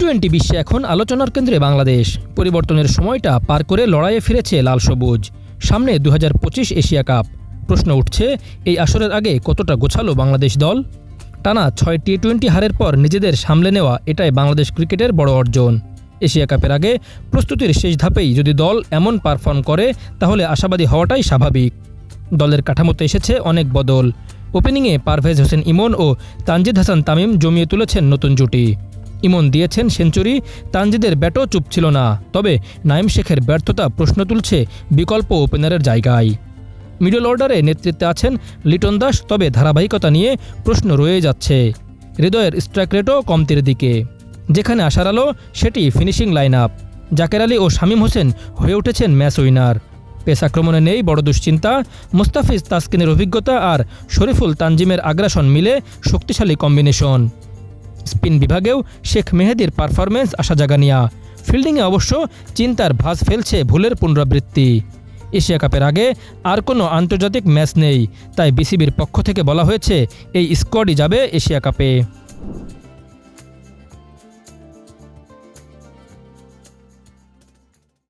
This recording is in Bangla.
টোয়েন্টি বিশ্বে এখন আলোচনার কেন্দ্রে বাংলাদেশ। পরিবর্তনের সময়টা পার করে লড়াইয়ে ফিরেছে লাল সবুজ। সামনে দু হাজার পঁচিশ এশিয়া কাপ। প্রশ্ন উঠছে, এই আসরের আগে কতটা গোছালো বাংলাদেশ দল? টানা ছয় টি টোয়েন্টি হারের পর নিজেদের সামলে নেওয়া এটাই বাংলাদেশ ক্রিকেটের বড় অর্জন। এশিয়া কাপের আগে প্রস্তুতির শেষ ধাপেই যদি দল এমন পারফর্ম করে, তাহলে আশাবাদী হওয়াটাই স্বাভাবিক। দলের কাঠামোতে এসেছে অনেক বদল। ওপেনিংয়ে পারভেজ হোসেন ইমন ও তানজিদ হাসান তামিম জমিয়ে তুলেছেন নতুন জুটি। ইমন দিয়েছেন সেঞ্চুরি, তানজিদের ব্যাটও চুপ ছিল না। তবে নাইম শেখের ব্যর্থতা প্রশ্ন তুলছে বিকল্প ওপেনারের জায়গায়। মিডল অর্ডারে নেতৃত্বে আছেন লিটন দাস, তবে ধারাবাহিকতা নিয়ে প্রশ্ন রয়ে যাচ্ছে। হৃদয়ের স্ট্রাইক রেটও কমতির দিকে। যেখানে আশার আলো, সেটি finishing line up Jaker Ali ও শামীম হোসেন হয়ে উঠেছেন ম্যাচ উইনার। পেস আক্রমণে নেই বড় দুশ্চিন্তা। মুস্তাফিজ তাসকিনের অভিজ্ঞতা আর শরীফুল তানজিমের আগ্রাসন মিলে শক্তিশালী কম্বিনেশন। স্পিন বিভাগেও শেখ মেহেদির পারফরমেন্স আশা জাগানিয়া। ফিল্ডিংয়ে অবশ্য চিন্তার ভাঁজ ফেলছে ভুলের পুনরাবৃত্তি। এশিয়া কাপের আগে আর কোনো আন্তর্জাতিক ম্যাচ নেই, তাই বিসিবির পক্ষ থেকে বলা হয়েছে এই স্কোয়াডই যাবে এশিয়া কাপে।